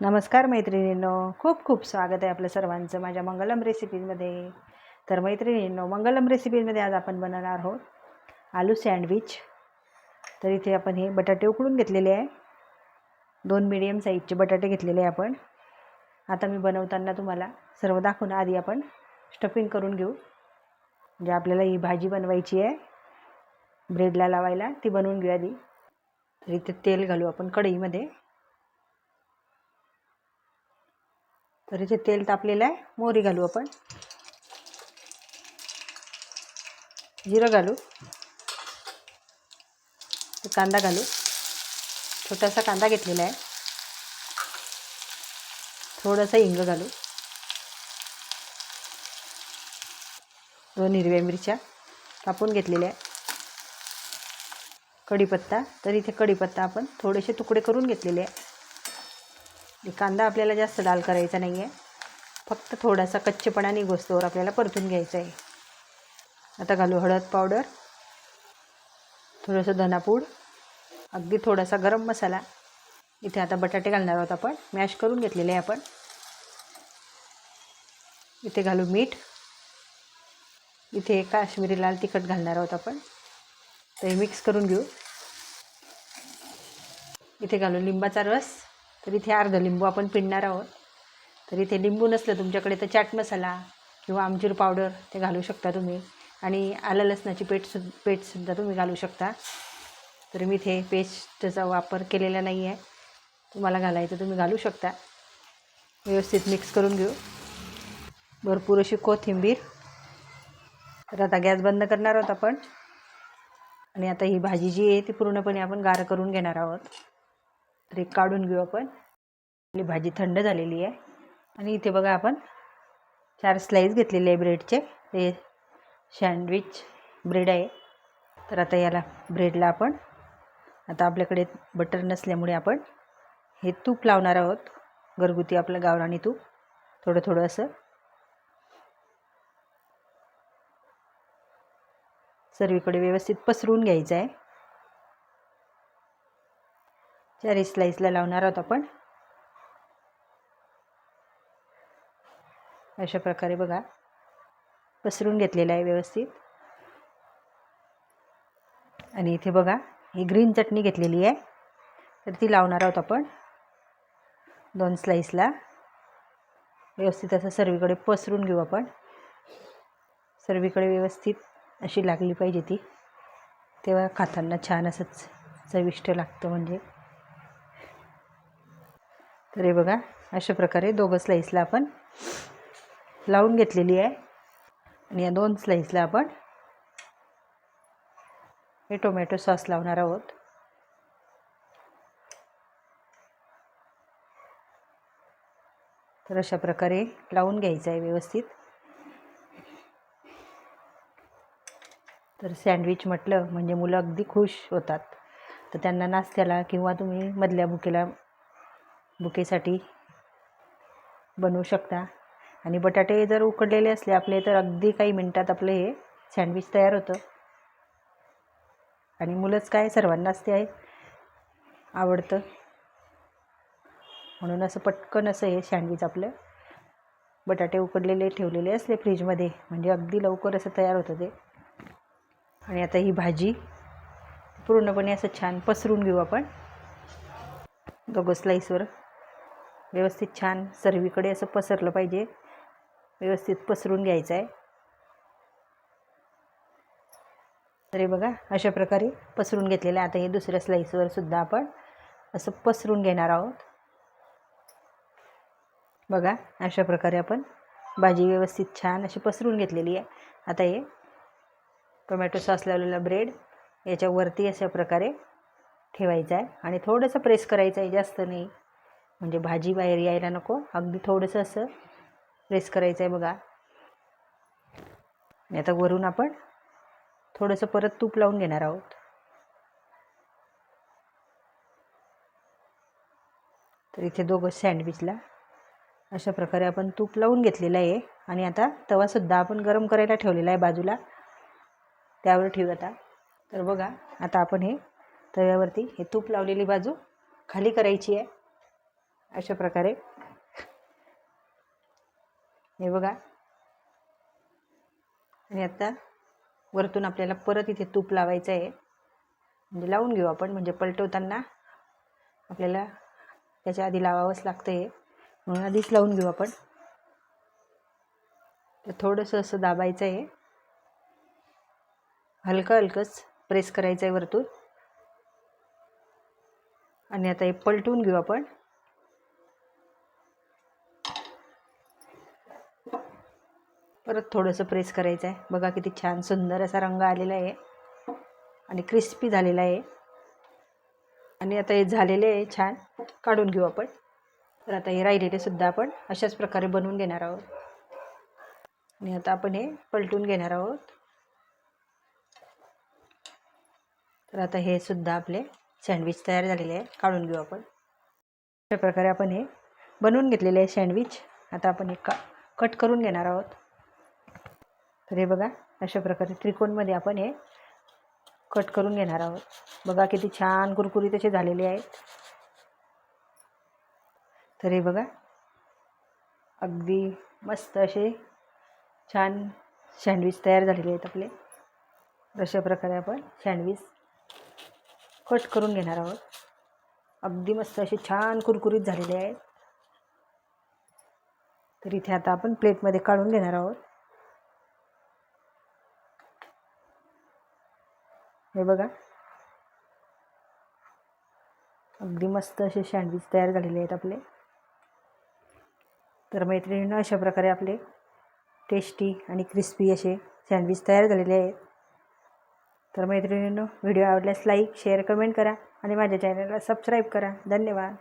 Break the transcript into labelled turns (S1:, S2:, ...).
S1: नमस्कार मैत्रिणींनो. खूप खूप स्वागत आहे आपलं सर्वांचं माझ्या मंगलम रेसिपीजमध्ये तर मैत्रिणींनो मंगलम रेसिपीजमध्ये आज आपण बनवणार आहोत आलू सँडविच तर इथे आपण हे बटाटे उकडून घेतलेले आहे. दोन मिडियम साईजचे बटाटे घेतलेले आहे आपण. आता मी बनवताना तुम्हाला सर्व दाखवून आधी आपण स्टफिंग करून घेऊ. म्हणजे आपल्याला ही भाजी बनवायची आहे ब्रेडला लावायला ती बनवून घेऊ आधी. तर इथे तेल घालू आपण कढईमध्ये. तर इथे तेल तापलेलं आहे. मोहरी घालू आपण. जिरं घालू. कांदा घालू. छोटासा कांदा घेतलेला आहे. थोडंसं हिंग घालू. दोन हिरव्या मिरच्या कापून घेतलेल्या आहे. कढीपत्ता. तर इथे कढीपत्ता आपण थोडेसे तुकडे करून घेतलेले आहे. कांदा आपल्याला जास्त लाल करायचा नाही आहे फक्त थोडासा कच्चेपणा निघोस्तोवर आपल्याला परतून घ्यायचा आहे आता घालू हळद पावडर थोडंसं धनापूड अगदी थोडासा गरम मसाला. इथे आता बटाटे घालणार आहोत आपण. मॅश करून घेतलेले आहे आपण. इथे घालू मीठ. इथे काश्मीरी लाल तिखट घालणार आहोत आपण. तर हे मिक्स करून घेऊ. इथे घालू लिंबाचा रस. तर इथे अर्ध लिंबू आपण पिळणार आहोत. तर इथे लिंबू नसलं तुमच्याकडे तर चाट मसाला किंवा आमचूर पावडर ते घालू शकता तुम्ही. आणि आलं लसणाची पेट सु पेटसुद्धा तुम्ही घालू शकता. तर मी इथे पेस्टचा वापर केलेला नाही आहे. तुम्हाला घालायचं तुम्ही घालू शकता. व्यवस्थित मिक्स करून घेऊ. भरपूर अशी कोथिंबीर. तर आता गॅस बंद करणार आहोत आपण. आणि आता ही भाजी जी आहे ती पूर्णपणे आपण गार करून घेणार आहोत. तर हे काढून घेऊ आपण. आपली भाजी थंड झालेली आहे. आणि इथे बघा आपण चार स्लाईस घेतलेले आहे ब्रेडचे ते सँडविच ब्रेड आहे. तर आता याला ब्रेडला आपण आता आपल्याकडे बटर नसल्यामुळे आपण हे तूप लावणार आहोत. घरगुती आपलं गावराणी तूप. थोडं थोडं असं. सर्वीकडे व्यवस्थित पसरून घ्यायचं आहे. चारी स्लाईसला लावणार आहोत आपण. अशा प्रकारे बघा. पसरून घेतलेलं आहे व्यवस्थित. आणि इथे बघा ही ग्रीन चटणी घेतलेली आहे. तर ती लावणार आहोत आपण. दोन स्लाईसला व्यवस्थित असं सर्वीकडे पसरून घेऊ आपण. सर्वीकडे व्यवस्थित अशी लागली पाहिजे ती. तेव्हा खाताना छान असंच चविष्ट लागतं म्हणजे. तर हे बघा अशा प्रकारे दोघं स्लाईसला आपण लावून घेतलेली आहे. आणि या दोन स्लाईसला आपण हे टोमॅटो सॉस लावणार आहोत. तर अशा प्रकारे लावून घ्यायचं आहे व्यवस्थित. तर सँडविच म्हटलं म्हणजे मुलं अगदी खुश होतात. तर त्यांना नाश्त्याला किंवा तुम्ही मधल्या भुकेला बुकेसाठी बनवू शकता. आणि बटाटे जर उकडलेले असले आपले तर अगदी काही मिनटात आपलं हे सँडविच तयार होतं. आणि मुलंच काय सर्वांनाच ते आहे आवडतं. म्हणून असं पटकन असं हे सँडविच आपलं बटाटे उकडलेले ठेवलेले असले फ्रीजमध्ये म्हणजे अगदी लवकर असं तयार होतं ते. आणि आता ही भाजी पूर्णपणे असं छान पसरून घेऊ आपण. दोघं स्लाईसवर व्यवस्थित छान सर्वीकडे असं पसरलं पाहिजे. व्यवस्थित पसरून घ्यायचं आहे. तर हे बघा अशा प्रकारे पसरून घेतलेलं आहे. आता हे दुसऱ्या स्लाईसवर सुद्धा आपण असं पसरून घेणार आहोत. बघा अशा प्रकारे आपण भाजी व्यवस्थित छान अशी पसरून घेतलेली आहे. आता हे टोमॅटो सॉस लावलेला ब्रेड याच्यावरती अशा प्रकारे ठेवायचं आहे. आणि थोडंसं प्रेस करायचं आहे जास्त नाही. म्हणजे भाजी बाहेर यायला नको. अगदी थोडंसं असं प्रेस करायचं आहे बघा. आणि आता वरून आपण थोडंसं परत तूप लावून घेणार आहोत. तर इथे दोघं सँडविचला अशा प्रकारे आपण तूप लावून घेतलेलं आहे. आणि आता तवासुद्धा आपण गरम करायला ठेवलेला आहे बाजूला. त्यावर ठेवू आता. तर बघा आता आपण हे तव्यावरती हे तूप लावलेली बाजू खाली करायची आहे. अशा प्रकारे. हे बघा. आणि आता वरतून आपल्याला परत इथे तूप लावायचं आहे. म्हणजे लावून घेऊ आपण म्हणजे पलटवताना आपल्याला त्याच्या आधी लावावंच लागतं आहे म्हणून आधीच लावून घेऊ आपण. तर थोडंसं असं दाबायचं आहे. हलकं हलकंच प्रेस करायचं आहे वरतून. आणि आता हे पलटून घेऊ आपण. परत थोडंसं प्रेस करायचं आहे. बघा किती छान सुंदर असा रंग आलेला आहे. आणि क्रिस्पी झालेला आहे. आणि आता हे झालेले आहे छान. काढून घेऊ आपण. तर आता हे राहिलेले सुद्धा आपण अशाच प्रकारे बनवून घेणार आहोत. आणि आता आपण हे पलटून घेणार आहोत. तर आता हे सुद्धा आपले सँडविच तयार झालेले आहे काढून घेऊ आपण. अशा प्रकारे आपण हे बनवून घेतलेले आहे सँडविच. आता आपण हे का कट करून घेणार आहोत. तर हे बघा अशा प्रकारे त्रिकोणमध्ये आपण हे कट करून घेणार आहोत. बघा किती छान कुरकुरीत असे झालेले आहेत. तर हे बघा अगदी मस्त असे छान सँडविच तयार झालेले आहेत आपले. अशा प्रकारे आपण सँडविच कट करून घेणार आहोत. अगदी मस्त असे छान कुरकुरीत झालेले आहेत. तर इथे आता आपण प्लेटमध्ये काढून घेणार आहोत. हे बघा. अगदी मस्त असे सँडविच तयार झालेले आहेत आपले. तर मैत्रिणींना अशा प्रकारे आपले टेस्टी आणि क्रिस्पी असे सँडविच तयार झालेले आहेत. तर मैत्रिणींनो व्हिडिओ आवडल्यास लाईक शेअर कमेंट करा आणि माझ्या चॅनलला सबस्क्राईब करा. धन्यवाद.